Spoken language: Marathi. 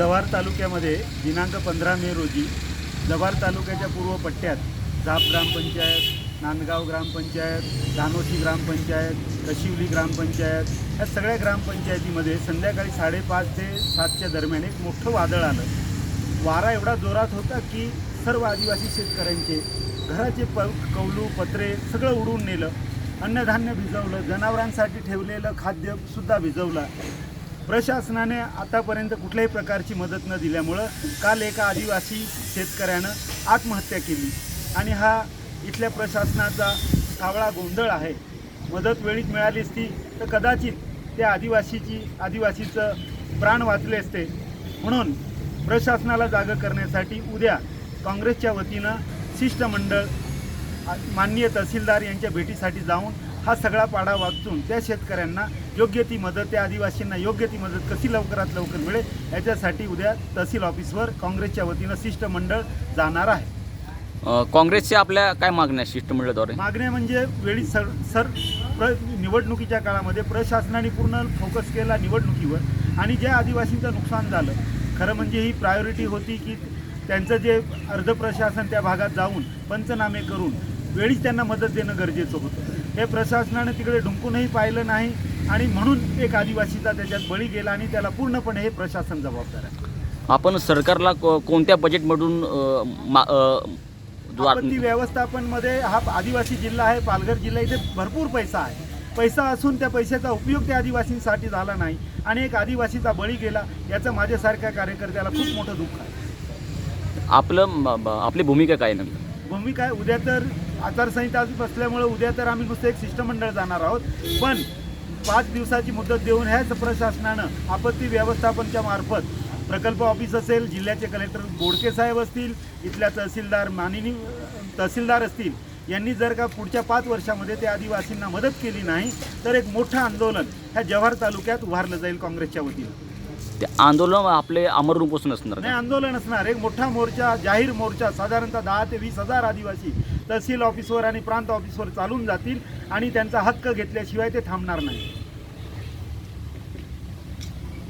जव्हार तालुक्यामध्ये दिनांक पंधरा मे रोजी जव्हार तालुक्याच्या पूर्व पट्ट्यात जाप ग्रामपंचायत नांदगाव ग्रामपंचायत दानोशी ग्रामपंचायत कशिवली ग्रामपंचायत या सगळ्या ग्रामपंचायतीमध्ये संध्याकाळी साडेपाच ते सातच्या दरम्यान एक मोठं वादळ आलं. वारा एवढा जोरात होता की सर्व आदिवासी शेतकऱ्यांचे घराचे प कौलू पत्रे सगळं उडून नेलं. अन्नधान्य भिजवलं जनावरांसाठी ठेवलेलं खाद्यसुद्धा भिजवलं. प्रशासनाने आतापर्यंत कुठल्याही प्रकारची मदत न दिल्यामुळं काल एका आदिवासी शेतकऱ्यानं आत्महत्या केली. आणि हा इथल्या प्रशासनाचा सावळा गोंधळ आहे. मदत वेळीच मिळाली असती तर कदाचित त्या आदिवासीची आदिवासीचं प्राण वाचले असते. म्हणून प्रशासनाला जागं करण्यासाठी उद्या काँग्रेसच्या वतीनं शिष्टमंडळ आ- माननीय तहसीलदार यांच्या भेटीसाठी जाऊन हा सगळा पाडा वाचून त्या शेतकऱ्यांना योग्य ती मदत त्या आदिवासींना योग्य ती मदत कशी लवकरात लवकर मिळेल याच्यासाठी उद्या तहसील ऑफिसवर काँग्रेसच्या वतीनं शिष्टमंडळ जाणार आहे. काँग्रेसच्या आपल्या काय मागण्या शिष्टमंडळाद्वारे मागण्या म्हणजे वेळी सर सर प्र निवडणुकीच्या काळामध्ये प्रशासनाने पूर्ण फोकस केला निवडणुकीवर आणि ज्या आदिवासींचं नुकसान झालं खरं म्हणजे ही प्रायोरिटी होती की त्यांचं जे अर्ध प्रशासन त्या भागात जाऊन पंचनामे करून वेळीच त्यांना मदत देणं गरजेचं होतं. हे प्रशासनाने तिकडे डुंकूनही पाहिलं नाही आणि म्हणून एक आदिवासीचा त्याच्यात बळी गेला आणि त्याला पूर्णपणे हे प्रशासन जबाबदार आहे. आपण सरकारला को- कोणत्या बजेटमधून आपत्ती व्यवस्थापनमध्ये हा आदिवासी जिल्हा आहे पालघर जिल्हा इथे भरपूर पैसा आहे. पैसा असून त्या पैशाचा उपयोग त्या आदिवासींसाठी झाला नाही आणि एक आदिवासीचा बळी गेला याचं माझ्यासारख्या कार्यकर्त्याला खूप मोठं दुःख आहे. आपलं आपली भूमिका काय नेमकं? भूमिका उद्या तर आचारसंहिता बसल्यामुळे उद्या तर आम्ही नुसतं एक शिष्टमंडळ जाणार आहोत. पण पाच दिवसाची मुदत देऊन ह्याच प्रशासनानं आपत्ती व्यवस्थापनच्या मार्फत प्रकल्प ऑफिस असेल जिल्ह्याचे कलेक्टर बोडके साहेब असतील इथल्या तहसीलदार मानिनी तहसीलदार असतील यांनी जर का पुढच्या पाच वर्षामध्ये त्या आदिवासींना मदत केली नाही तर एक मोठं आंदोलन ह्या जव्हार तालुक्यात उभारलं जाईल काँग्रेसच्या वतीनं. ते आंदोलन आपले अमर रूपोसून असणार नाही आंदोलन असणार. एक मोठा मोर्चा जाहीर मोर्चा साधारणतः दहा ते वीस हजार आदिवासी तहसील ऑफिसवर आणि प्रांत ऑफिसवर चालून जातील आणि त्यांचा हक्क घेतल्याशिवाय ते थांबणार नाही.